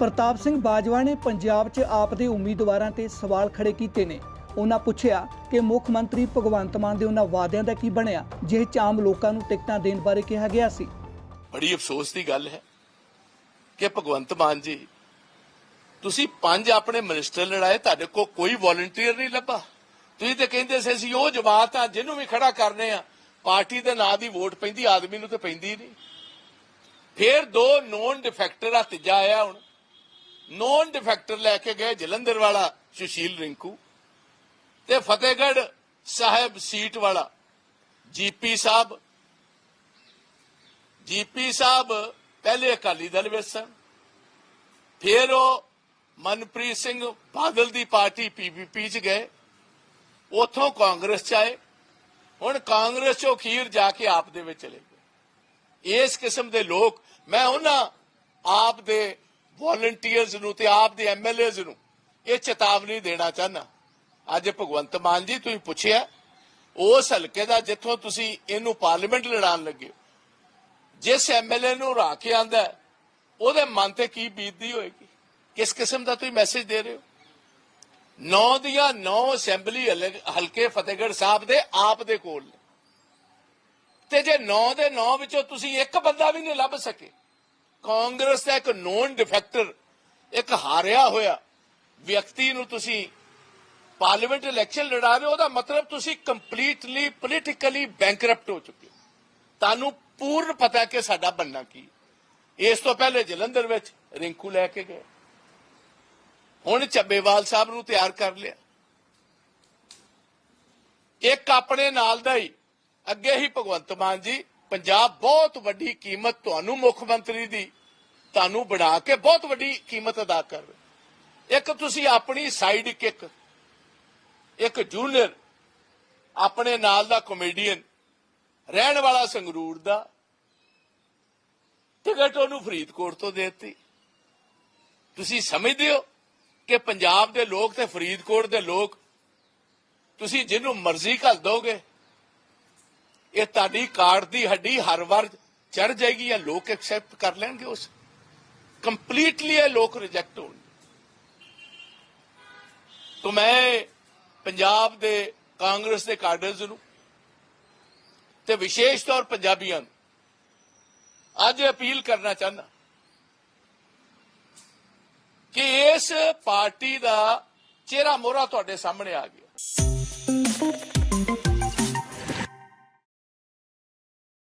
ਪ੍ਰਤਾਪ ਸਿੰਘ ਬਾਜਵਾ ਨੇ ਪੰਜਾਬ 'ਚ ਆਪ ਦੇ ਉਮੀਦਵਾਰਾਂ ਤੇ ਸਵਾਲ ਖੜੇ ਕੀਤੇ ਨੇ। ਉਹਨਾਂ ਪੁੱਛਿਆ ਕਿ ਮੁੱਖ ਮੰਤਰੀ ਭਗਵੰਤ ਮਾਨ ਦੇ ਉਹਨਾਂ ਵਾਅਦਿਆਂ ਦਾ ਕੀ ਬਣਿਆ ਜਿਹ 'ਚ ਆਮ ਲੋਕਾਂ ਨੂੰ ਟਿਕਟਾਂ ਦੇਣ ਬਾਰੇ ਕਿਹਾ ਗਿਆ ਸੀ। ਬੜੀ ਅਫਸੋਸ ਦੀ ਗੱਲ ਹੈ ਕਿ ਭਗਵੰਤ ਮਾਨ ਜੀ, ਤੁਸੀਂ ਪੰਜ ਆਪਣੇ ਮਿਨਿਸਟਰ ਲੜਾਏ, ਤੁਹਾਡੇ ਕੋਲ ਕੋਈ ਵੋਲੰਟੀਅਰ ਨਹੀਂ ਲੱਭਾ। ਤੁਸੀਂ ਤੇ ਕਹਿੰਦੇ ਸੀ, ਅਸੀਂ ਉਹ ਜਮਾਤ ਆ, ਜਿਹਨੂੰ ਵੀ ਖੜਾ ਕਰਨੇ ਆ, ਪਾਰਟੀ ਦੇ ਨਾਂ ਦੀ ਵੋਟ ਪੈਂਦੀ, ਆਦਮੀ ਨੂੰ ਤੇ ਪੈਂਦੀ ਨਹੀਂ। ਫਿਰ ਦੋ ਨੋਨ ਡਿਫੈਕਟਰ ਆ ਤੀਜਾ ਆਇਆ ਹੁਣ। ਨੋਨ ਡਿਫੈਕਟਰ ਲੈ ਕੇ ਗਏ ਜਲੰਧਰ ਵਾਲਾ ਸੁਸ਼ੀਲ ਰਿੰਕੂ ਤੇ ਫਤਿਹਗੜ੍ਹ ਸਾਹਿਬ ਸੀਟ ਵਾਲਾ ਜੀਪੀ ਸਾਹਿਬ। ਜੀਪੀ ਸਾਹਿਬ ਪਹਿਲੇ ਅਕਾਲੀ ਦਲ ਵਿੱਚ ਸਨ। ਫਿਰ ਉਹ ਮਨਪ੍ਰੀਤ ਸਿੰਘ ਬਾਦਲ ਦੀ ਪਾਰਟੀ ਪੀਪੀਪੀ ਚ ਗਏ। ਉਥੋਂ ਕਾਂਗਰਸ ਚ ਆਏ। ਹੁਣ ਕਾਂਗਰਸ ਚੋਂ ਖੀਰ ਜਾ ਕੇ ਆਪ ਦੇ ਵਿੱਚ ਚਲੇ ਗਏ। ਇਸ ਕਿਸਮ ਦੇ ਲੋਕ, ਮੈਂ ਉਹਨਾਂ ਆਪ ਦੇ ਵੋਲੰਟੀਅਰਸ ਨੂੰ ਤੇ ਆਪ ਦੇ ਐਮਐਲਏਜ਼ ਨੂੰ ਇਹ ਚੇਤਾਵਨੀ ਦੇਣਾ ਚਾਹਨਾ ਅੱਜ ਭਗਵੰਤ ਮਾਨ ਜੀ ਤੁਸੀਂ ਪੁੱਛਿਆ ਉਸ ਹਲਕੇ ਦਾ ਜਿੱਥੋਂ ਤੁਸੀਂ ਇਹਨੂੰ ਪਾਰਲੀਮੈਂਟ ਲੜਾਉਣ ਲੱਗੇ ਹੋ, ਜਿਸ ਐਮਐਲਏ ਨੂੰ ਹਰਾ ਕੇ ਆਂਦਾ ਉਹਦੇ ਮਨ ਤੇ ਕੀ ਬੀਤਦੀ ਹੋਏਗੀ? ਕਿਸ ਕਿਸਮ ਦਾ ਤੁਸੀਂ ਮੈਸੇਜ ਦੇ ਰਹੇ ਹੋ? ਨੌ ਦੀਆਂ ਨੌ ਅਸੈਂਬਲੀ ਹਲਕੇ ਫਤਿਹਗੜ੍ਹ ਸਾਹਿਬ ਦੇ ਆਪ ਦੇ ਕੋਲ ਨੇ। ਤੇ ਜੇ ਨੌ ਦੇ ਨੌ ਵਿੱਚੋਂ ਤੁਸੀਂ ਇੱਕ ਬੰਦਾ ਵੀ ਨਹੀਂ ਲੱਭ ਸਕੇ ਕਾਂਗਰਸ ਦਾ ਇੱਕ ਨੋਨ ਡਿਫੈਕਟਰ ਇੱਕ ਹਾਰਿਆ ਹੋਇਆ ਵਿਅਕਤੀ ਨੂੰ ਤੁਸੀਂ ਪਾਰਲੀਮੈਂਟ ਇਲੈਕਸ਼ਨ ਲੜਾ ਰਹੇ ਹੋ, ਉਹਦਾ ਮਤਲਬ ਤੁਸੀਂ ਕੰਪਲੀਟਲੀ ਪੋਲੀਟੀਕਲੀ ਬੈਂਕਰਪਟ ਹੋ ਚੁੱਕੇ ਹੋ। ਤੁਹਾਨੂੰ ਪੂਰਨ ਪਤਾ ਕਿ ਸਾਡਾ ਬੰਨਾ ਕੀ ਇਸ ਤੋਂ ਪਹਿਲੇ ਜਲੰਧਰ ਵਿੱਚ ਰਿੰਕੂ ਲੈ ਕੇ ਗਏ। ਹੁਣ ਚੱਬੇਵਾਲ ਸਾਹਿਬ ਨੂੰ ਤਿਆਰ ਕਰ ਲਿਆ। ਇੱਕ ਆਪਣੇ ਨਾਲ ਦਾ ਹੀ, ਅੱਗੇ ਹੀ ਭਗਵੰਤ ਮਾਨ ਜੀ ਪੰਜਾਬ ਬਹੁਤ ਵੱਡੀ ਕੀਮਤ ਤੁਹਾਨੂੰ ਮੁੱਖ ਮੰਤਰੀ ਦੀ, ਤੁਹਾਨੂੰ ਬਣਾ ਕੇ ਬਹੁਤ ਵੱਡੀ ਕੀਮਤ ਅਦਾ ਕਰ ਰਹੇ ਇੱਕ ਤੁਸੀਂ ਆਪਣੀ ਸਾਈਡ ਕਿੱਕ ਇੱਕ ਜੂਨੀਅਰ ਆਪਣੇ ਨਾਲ ਦਾ ਕਮੇਡੀਅਨ ਰਹਿਣ ਵਾਲਾ ਸੰਗਰੂਰ ਦਾ, ਟਿਕਟ ਉਹਨੂੰ ਫਰੀਦਕੋਟ ਤੋਂ ਦੇ ਦਿੱਤੀ। ਤੁਸੀਂ ਸਮਝਦੇ ਹੋ ਕਿ ਪੰਜਾਬ ਦੇ ਲੋਕ ਤੇ ਫਰੀਦਕੋਟ ਦੇ ਲੋਕ, ਤੁਸੀਂ ਜਿਹਨੂੰ ਮਰਜ਼ੀ ਘੱਲ ਦੋਗੇ ਇਹ ਤੁਹਾਡੀ ਕਾਰਡ ਦੀ ਹੱਡੀ ਹਰ ਵਾਰ ਚੜ ਜਾਏਗੀ ਜਾਂ ਲੋਕ ਐਕਸੈਪਟ ਕਰ ਲੈਣਗੇ ਉਸ? ਕੰਪਲੀਟਲੀ ਇਹ ਲੋਕ ਰਿਜੈਕਟ ਹੋਣਗੇ। ਤੋਂ ਮੈਂ ਪੰਜਾਬ ਦੇ, ਕਾਂਗਰਸ ਦੇ ਕਾਡਰਸ ਨੂੰ ਤੇ ਵਿਸ਼ੇਸ਼ ਤੌਰ ਪੰਜਾਬੀਆਂ ਨੂੰ ਅੱਜ ਅਪੀਲ ਕਰਨਾ ਚਾਹੁੰਦਾ ਕਿ ਇਸ ਪਾਰਟੀ ਦਾ ਚਿਹਰਾ ਮੋਹਰਾ ਤੁਹਾਡੇ ਸਾਹਮਣੇ ਆ ਗਿਆ।